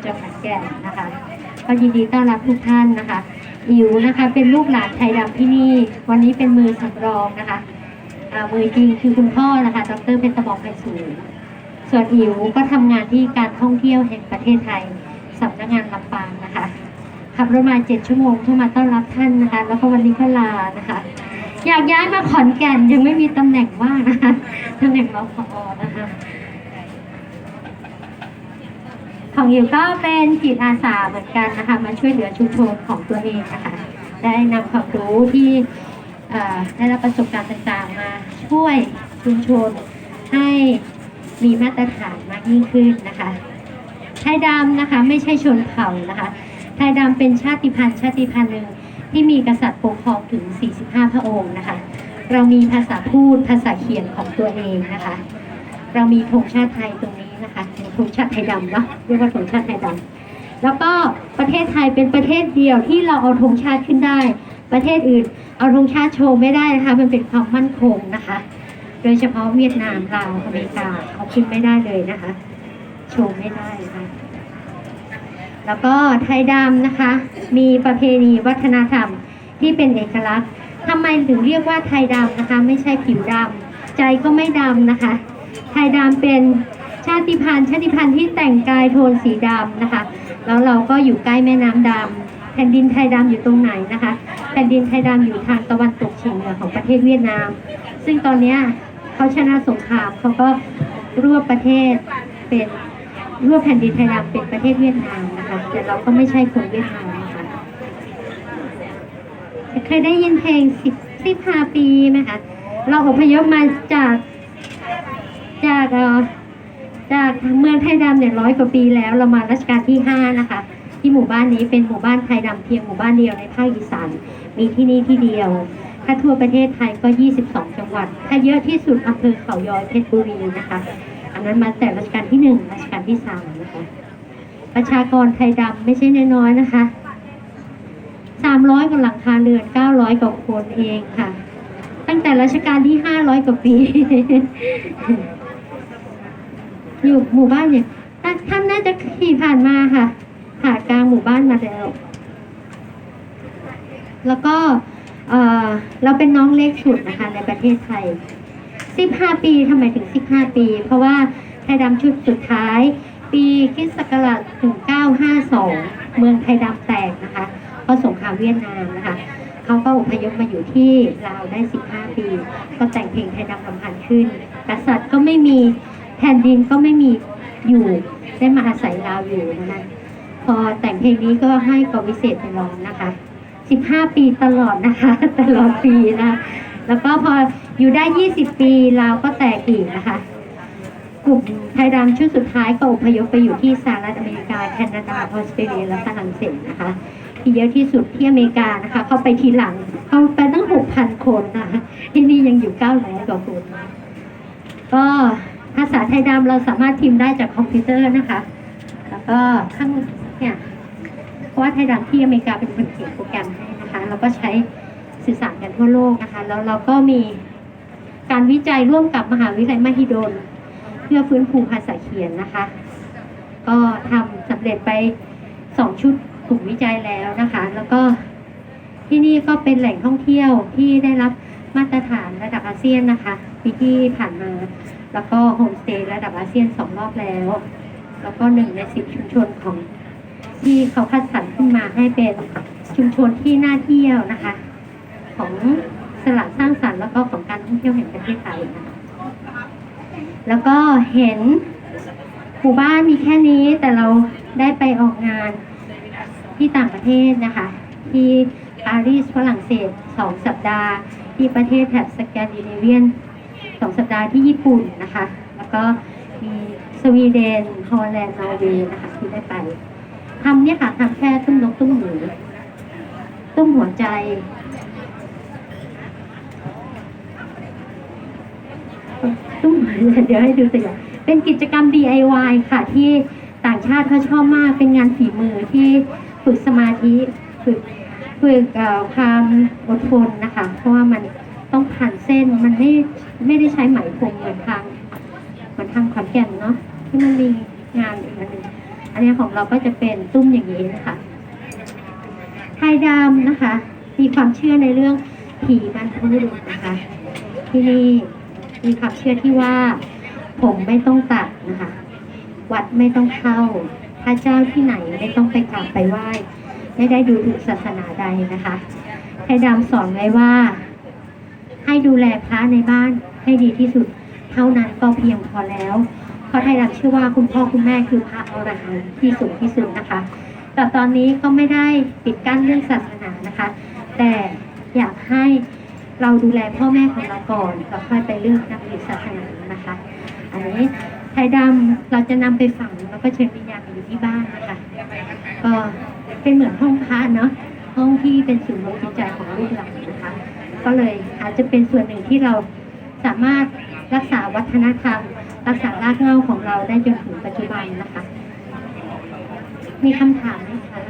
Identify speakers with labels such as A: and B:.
A: ระจวบขอนแก่นนะคะก็ยินดีต้อนรับทุกท่านนะคะอิ๋วนะคะ เป็นลูกหลานไทยดำที่นี่ วันนี้เป็นมือสำรองนะคะอ่ามือจริงคือคุณพ่อนะคะ ดรเพชรสมองไพศาลส่วนอิ๋วก็ทำงานที่การท่องเที่ยวแห่งประเทศไทยสำนักงานลำปางนะคะ ขับรถมาเจ็ดชั่วโมงเพื่อมาต้อนรับท่านนะคะ แล้วก็วันนี้ก็ลานะคะ อยากย้ายมาขอนแก่นยังไม่มีตำแหน่งว่างนะคะตำแหน่งรพอนะคะ ของอยู่ก็เป็นจิตอาสาเหมือนกันนะคะมาช่วยเหลือชุมชนของตัวเองนะคะได้นำความรู้ที่ได้รับประสบการณ์ต่างๆมาช่วยชุมชนให้มีมาตรฐานมากยิ่งขึ้นนะคะไทยดำนะคะไม่ใช่ชนเผ่านะคะไทยดำเป็นชาติพันธุ์ชาติพันธุ์หนึ่งที่มีกษัตริย์ปกครองถึง 45 พระองค์นะคะ เรามีภาษาพูดภาษาเขียนของตัวเองนะคะ เรามีธงชาติไทยตรง นะคะธงชาติไทยดำเนาะเรียกว่าธงชาติไทยดำแล้วก็ประเทศไทยเป็นประเทศเดียวที่เราเอาธงชาติขึ้นได้ ประเทศอื่นเอาธงชาติโชว์ไม่ได้นะคะมันเป็นความมั่นคงนะคะ โดยเฉพาะเวียดนามลาวอเมริกาเอาขึ้นไม่ได้เลยนะคะ โชว์ไม่ได้นะคะแล้วก็ไทยดำนะคะ มีประเพณีวัฒนธรรมที่เป็นเอกลักษณ์ทำไมถึงเรียกว่าไทยดำนะคะ ไม่ใช่ผิวดำใจก็ไม่ดำนะคะ ไทยดำเป็น ชาติพันธุ์ชาติพันธุ์ที่แต่งกายโทนสีดำนะคะ แล้วเราก็อยู่ใกล้แม่น้ำดำแผ่นดินไทยดำอยู่ตรงไหนนะคะ แผ่นดินไทยดำอยู่ทางตะวันตกเฉียงเหนือของประเทศเวียดนาม ซึ่งตอนนี้เขาชนะสงครามเขาก็รวบประเทศเป็นรวบแผ่นดินไทยดำเป็นประเทศเวียดนามนะคะแต่เราก็ไม่ใช่คนเวียดนามนะคะเคยได้ยินเพลงสิบสิบห้าปีไหมคะเราอพยพมาจากจากเอ่อ จากเมืองไทยดำเนี่ยร้อยกว่าปีแล้วเรามารัชกาลที่ห้านะคะ ที่หมู่บ้านนี้เป็นหมู่บ้านไทยดำเพียงหมู่บ้านเดียวในภาคอีสานมีที่นี่ที่เดียว ถ้าทั่วประเทศไทยก็ 22 จังหวัด ถ้าเยอะที่สุดอำเภอเขาย้อยเพชรบุรีนะคะ อันนั้นมาแต่รัชกาลที่หนึ่งรัชกาลที่สามนะคะ ประชากรไทยดำไม่ใช่น้อยๆนะคะสามร้อยกว่าหลังคาเรือนเก้าร้อยกว่าคนเองค่ะ ตั้งแต่รัชกาลที่ห้าร้อยกว่าปี อยู่หมู่บ้านเนี่ยท่านน่าจะขี่ผ่านมาค่ะผ่านกลางหมู่บ้านมาแล้ว แล้วก็เออเราเป็นน้องเล็กสุดนะคะในประเทศไทย 15 ปีทำไมถึง 15 ปี เพราะว่าไทยดำชุดสุดท้าย ปีคริสต์ศักราช1952 เมืองไทยดำแตกนะคะเพราะสงครามเวียดนามนะคะเขาก็อพยพมาอยู่ที่ลาวได้ 15 ปี ก็แต่งเพลงไทยดำลำพันธ์ขึ้น กษัตริย์ก็ไม่มี แผ่นดินก็ไม่มีอยู่ได้มาอาศัยลาอยู่นะคะพอแต่งเพลงนี้ก็ให้กวิเศษไปร้องนะคะ 15 ปีตลอดนะคะ ตลอดปีนะ แล้วก็พออยู่ได้ 20 ปีลาก็แตกอีกนะคะ กลุ่มไทยดำชุดสุดท้ายก็อพยพไปอยู่ที่สหรัฐอเมริกาแคนาดาออสเตรเลียและฝรั่งเศสนะคะที่เยอะที่สุดที่อเมริกานะคะ เข้าไปทีหลังเข้าไปตั้ง 6,000 คนนะคะที่นี่ยังอยู่ 900กว่าคนก็ ภาษาไทยดำเราสามารถพิมพ์ได้จากคอมพิวเตอร์นะคะ แล้วก็ข้างเนี่ยเพราะว่าไทยดำที่อเมริกาเป็นคนเขียนโปรแกรมให้นะคะเราก็ใช้สื่อสารกันทั่วโลกนะคะ แล้วเราก็มีการวิจัยร่วมกับมหาวิทยาลัยมหิดล เพื่อฟื้นฟูภาษาเขียนนะคะ ก็ทำสำเร็จไปสองชุดกลุ่มวิจัยแล้วนะคะ แล้วก็ที่นี่ก็เป็นแหล่งท่องเที่ยวที่ได้รับมาตรฐานระดับอาเซียนนะคะ ปีที่ผ่านมา แล้วก็โฮมสเตย์ระดับอาเซียนสองรอบแล้ว แล้วก็หนึ่งในสิบชุมชนของที่เขาคัดสรรขึ้นมาให้เป็นชุมชนที่น่าเที่ยวนะคะ ของสละสร้างสรรค์แล้วก็ของการท่องเที่ยวแห่งประเทศไทยนะคะแล้วก็เห็นหมู่บ้านมีแค่นี้แต่เราได้ไปออกงานที่ต่างประเทศนะคะ ที่ปารีสฝรั่งเศสสองสัปดาห์ ที่ประเทศแถบสแกนดิเนเวียน สองสัปดาห์ที่ญี่ปุ่นนะคะ แล้วก็มีสวีเดนฮอลแลนด์นอร์เวย์นะคะที่ได้ไปทำเนี่ยค่ะทำแค่ตุ้มนกตุ้มหมูตุ้มหัวใจตุ้มเดี๋ยวให้ดูตัวอย่างเป็นกิจกรรม DIY ค่ะที่ต่างชาติเขาชอบมากเป็นงานฝีมือที่ฝึกสมาธิ ฝึกฝึกความอดทนนะคะ เพราะว่ามัน ต้องผ่านเส้นมันไม่ไม่ได้ใช้ไหมพรมเหมือนทางเหมือนทางขอนแก่นเนาะที่มันมีงานอีกอันหนึ่งอันนี้ของเราก็จะเป็นตุ้มอย่างนี้นะคะไทยดำนะคะ มีความเชื่อในเรื่องผีบรรพบุรุษนะคะ ที่นี่มีความเชื่อที่ว่า ผมไม่ต้องตัดนะคะ วัดไม่ต้องเข้าพระเจ้าที่ไหนไม่ต้องไปกราบไปไหว้ ไม่ได้ดูถูกศาสนาใดนะคะไทยดำสอนไว้ว่า ให้ดูแลพระในบ้านให้ดีที่สุด เท่านั้นก็เพียงพอแล้วเพราะไทยดำเชื่อว่าคุณพ่อคุณแม่คือพระอรหันต์ที่สูงที่สุดนะคะ แต่ตอนนี้ก็ไม่ได้ปิดกั้นเรื่องศาสนานะคะ แต่อยากให้เราดูแลพ่อแม่ของเราก่อนแล้วค่อยไปเลือกนับถือศาสนานะคะ อันนี้ไทยดำเราจะนำไปฝังแล้วก็เชิญวิญญาณไปอยู่ที่บ้านนะคะก็เป็นเหมือนห้องพระเนาะห้องที่เป็นศูนย์รวมจิตใจของลูกหลาน ก็เลยอาจจะเป็นส่วนหนึ่งที่เราสามารถรักษาวัฒนธรรม รักษารากเหง้าของเราได้จนถึงปัจจุบันนะคะ มีคำถามไหมคะ